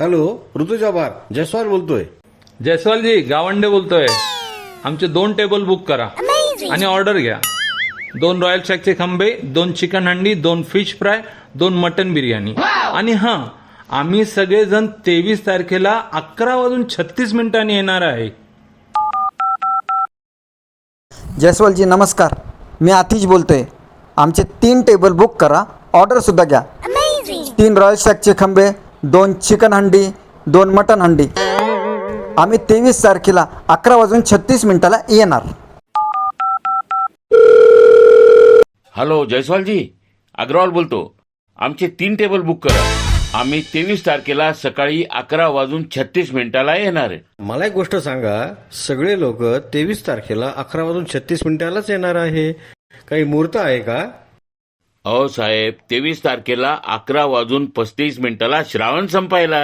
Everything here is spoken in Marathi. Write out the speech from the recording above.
हॅलो ऋतुजा बार. जयस्वाल बोलतोय. जयस्वालजी गावंडे बोलतोय. आमचे दोन टेबल बुक करा. आणि ऑर्डर घ्या. दोन रॉयल शॅकचे खंबे दोन चिकन हंडी दोन फिश फ्राय दोन मटन बिर्याणी. आणि हां आम्ही सगळेजण तेवीस तारखेला अकरा वाजून छत्तीस मिनिटांनी येणार आहे. जयस्वालजी नमस्कार. मी आतिश बोलतोय. आमचे तीन टेबल बुक करा. ऑर्डरसुद्धा घ्या. तीन रॉयल शॅकचे खंबे दोन चिकन हंडी दोन मटन हंडी. आम्ही तेवीस तारखेला अकरा वाजून छत्तीस मिनिटाला येणार. हॅलो जयस्वालजी. अग्रवाल बोलतो. आमचे तीन टेबल बुक करा. आम्ही तेवीस तारखेला सकाळी अकरा वाजून छत्तीस मिनिटाला येणार. आहे मला एक गोष्ट सांगा. सगळे लोक तेवीस तारखेला अकरा वाजून छत्तीस मिनिटालाच येणार आहे. काही मुहूर्त आहे का? अहो साहेब तेवीस तारखेला अकरा वाजून पस्तीस मिनिटाला श्रावण संपायला.